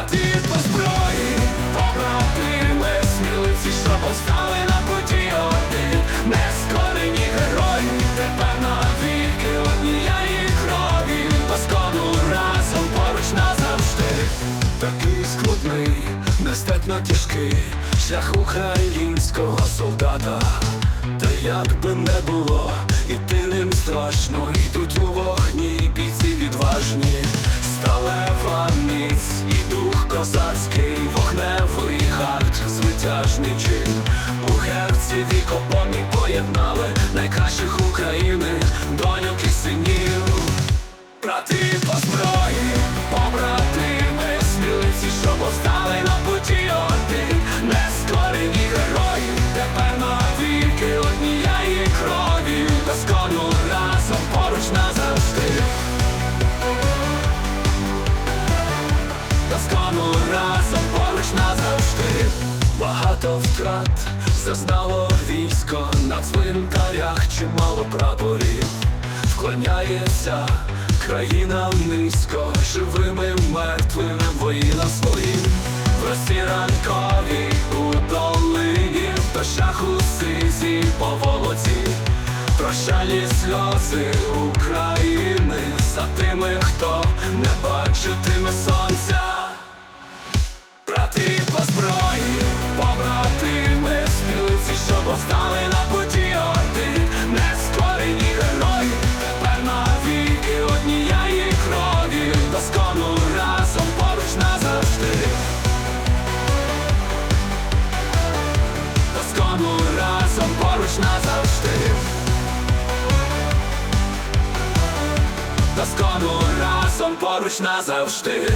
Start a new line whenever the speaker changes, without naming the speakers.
брати по зброї, побратими, сміливці, що постали на путі один, нескорені герої, тепер навіки однієї крові, Паскону разом поруч назавжди. Такий скрутний, нестерпно тяжкий шлях українського солдата. Та як би не було, іти ним страшно, йдуть звитяжний чин. У герці вікопомі поєднали найкращих України, доньок і синів. Брати по зброї, побратими, сміливці, що повстали на путі один, нескорені герої, тепер навіки однієї крові, доскону разом поруч назавжди. Доскону разом поруч назавжди. Багато втрат зазнало військо. На цвинтарях чимало прапорів. Вклоняється країна низько, живими мертвими воїнам своїм. В росі ранкові у долині, в дощах у сизі по волоці, прощальні сльози України. За тими, хто не бачитиме повстали на путі один, нескорені герої, тепер навіки однієї крові, доскону разом поруч назавжди. Доскону разом поруч назавжди. Доскону разом поруч назавжди.